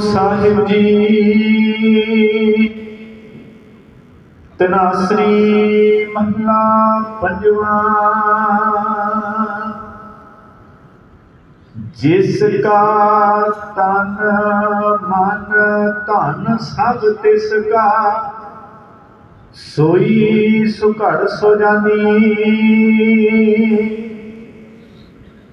ਸਾਹਿਬ ਜੀ। ਤਨਾਸਰੀ ਮਹਲਾ ਪੰਜਵਾ। ਜਿਸ ਕਾ ਤਨ ਮਨ ਧਨ ਸਭ ਤਿਸ ਕਾ, ਸੋਈ ਸੁਘੜ ਸੋ ਜਾਨੀ।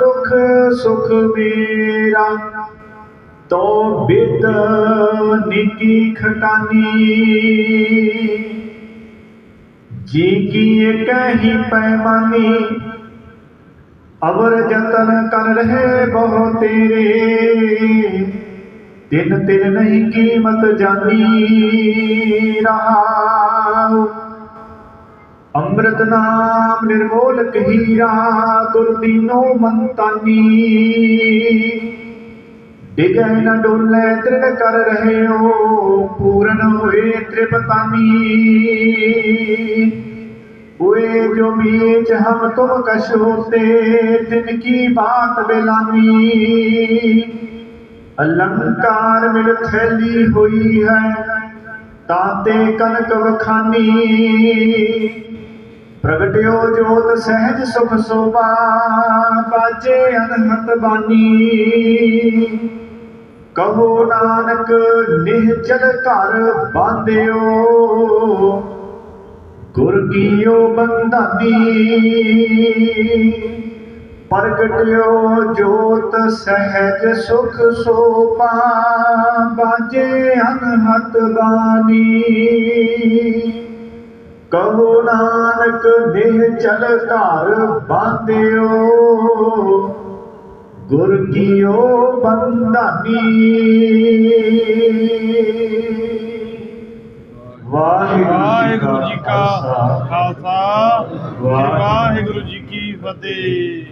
ਦੁੱਖ ਸੁਖ ਮੇਰਾ, ਤੋ ਬਿਦ ਨਿੱਕੀ ਖਟਾਨੀ। ਜੀ ਕੀ ਕਹੀ ਪੈਮਾਨੀ, ਅਵਰ ਜਤਨ ਕਰ ਰਹੇ ਬਹੁ ਤੇਰੇ। ਤਿਨ ਤਿਨ ਨਹੀਂ ਕੀਮਤ ਜਾਨੀ ਰਹਾਉ ਅੰਮ੍ਰਿਤ ਨਾਮ ਨਿਰਮੋਲਕ ਹੀਰਾ ਗੁਰ ਦੀਨੋ ਮੰਤਾਨੀ ਡਿਗੈ ਨ ਡੋਲੇ ਤ੍ਰਿਣ ਕਰ ਰਹੇ ਹੋ ਪੂਰਨ ਹੋਏ ਤ੍ਰਿਪਤਾਨੀ हुए जो बीच हम तुम कश होते जिनकी बात बेलानी अलंकार मिल थैली हुई है ताते कनक वखानी ਪ੍ਰਗਟਿਓ ਜੋਤ ਸਹਿਜ ਸੁਖ ਸੋਭਾ ਬਾਜੇ ਅਨਹਤ ਬਾਣੀ। ਕਹੋ ਨਾਨਕ ਨਿਹਚਲ ਘਰ ਬਾਂਧਿਓ, ਗੁਰ ਕੀਓ ਬੰਧਾਨੀ ਪ੍ਰਗਟਿਓ ਜੋਤ ਸਹਿਜ ਸੁਖ ਸੋਭਾ ਬਾਜੇ ਅਨਹਤ ਬਾਣੀ। ਕਹੋ ਨਾਨਕ ਦੇਹ ਚਲ ਘਰ ਬਾਂਧਿਓ ਗੁਰ ਕੀਓ ਬੰਧਾਨੀ। ਵਾਹਿਗੁਰੂ ਜੀ ਕਾ ਖਾਲਸਾ। ਵਾਹਿਗੁਰੂ ਜੀ ਕੀ ਫਤਿਹ।